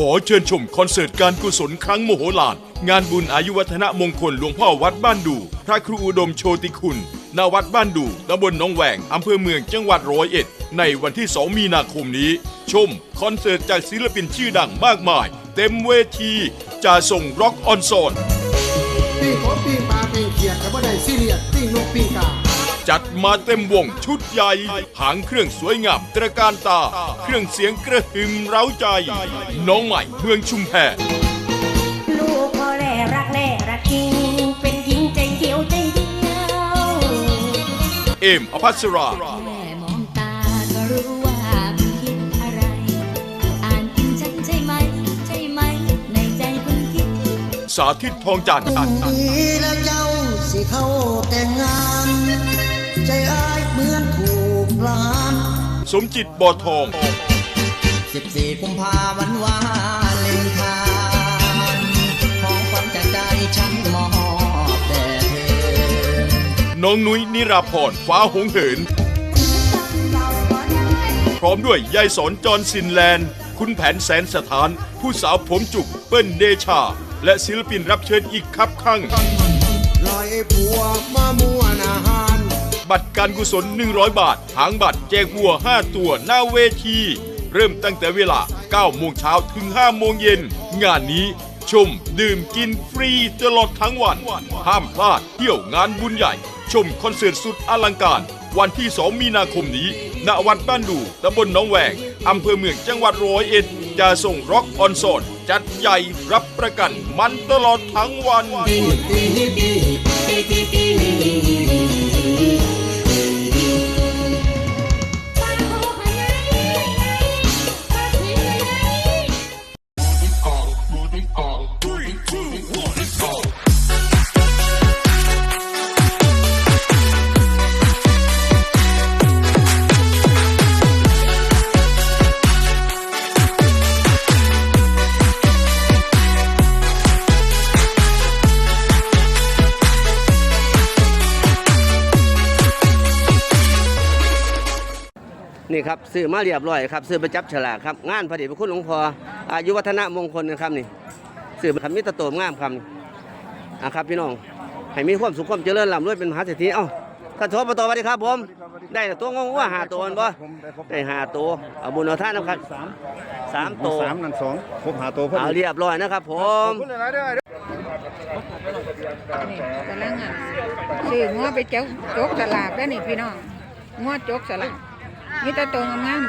ขอเชิญชมคอนเสิร์ตการกุศลครั้งโมโหลาน งานบุญอายุวัฒนะมงคลหลวงพ่อวัดบ้านดู พระครูอุดมโชติคุณณวัดบ้านดูตำบลหนองแหวงอำเภอเมืองจังหวัดร้อยเอ็ด ในวันที่ 2 มีนาคมนี้ ชมคอนเสิร์ตจากศิลปินชื่อดังมากมาย เต็มเวทีจะส่งร็อกออนโซน จัดมาเต็มวงชุดใหญ่ หางเครื่องสวยงามตระการตา เครื่องเสียงกระหึ่มเร้าใจ น้องใหม่เมืองชุมแพลูกพ่อแร่รักแร่รักจริงเป็นหญิงใจเดียวใจเดียวเอมอภัสราแม่มองตาก็รู้ว่าคุณคิดอะไร อ่านถึงฉันใช่ไหมใช่ไหมในใจคุณคิด สาธิตทองจันทร์ดีแล้วเจ้าสิเข้าแต่งงาน ใจอ้ายเหมือนถูกปลานสมจิตบอทอง14กุมภาวันวาเลนไทน์ของขวัญจากใจฉันมอบแต่เธอน้องนุ้ยนิราพรฟ้าหงเหิน พร้อมด้วยยายสอนจอห์นซินแลนด์ คุณแผนแสนสถาน ผู้สาวผมจุกเปิ้ลเดชา และศิลปินรับเชิญอีกครับข้างลอยผัวมามัวนาหาร บัตรการกุศล 100 บาท หางบัตรแจกวัว 5 ตัวหน้าเวที เริ่มตั้งแต่เวลา 9 โมงเช้าถึง 5 โมงเย็น งานนี้ชม ดื่มกินฟรีตลอดทั้งวัน ห้ามพลาดเที่ยวงานบุญใหญ่ ชมคอนเสิร์ตสุดอลังการ วันที่ 2 มีนาคมนี้ณวัดบ้านดูตำบลหนองแหวงอำเภอเมืองจังหวัดร้อยเอ็ดจะส่งร็อกออนโซนจัดใหญ่รับประกันมันตลอดทั้งวัน นี่ครับซื้อมาเรียบร้อยครับซื้อไปจับฉลากครับงานพระเดชพระคุณหลวงพ่ออายุวัฒนะมงคลนะครับนี่ซื้อมาทำมิตรโตมงามครับนี่อะครับพี่น้องให้มีความสุขความเจริญร่ำรวยเป็นมหาเศรษฐีเอ้าท่านโทบตสวัสดีครับผม ได้ตัวงงว่าหาตัวบ่ได้หาตัวเอาบุญเอาท่านนะครับสามตัวสามนั่นสองครบหาตัวพอเอาดีเรียบร้อยนะครับผมคุณอะไรด้วยนี่กำลังอะซื้องัวไปเจ้าจกสลากได้อนี่พี่น้องงัวจกสลาก kita tuh ngamen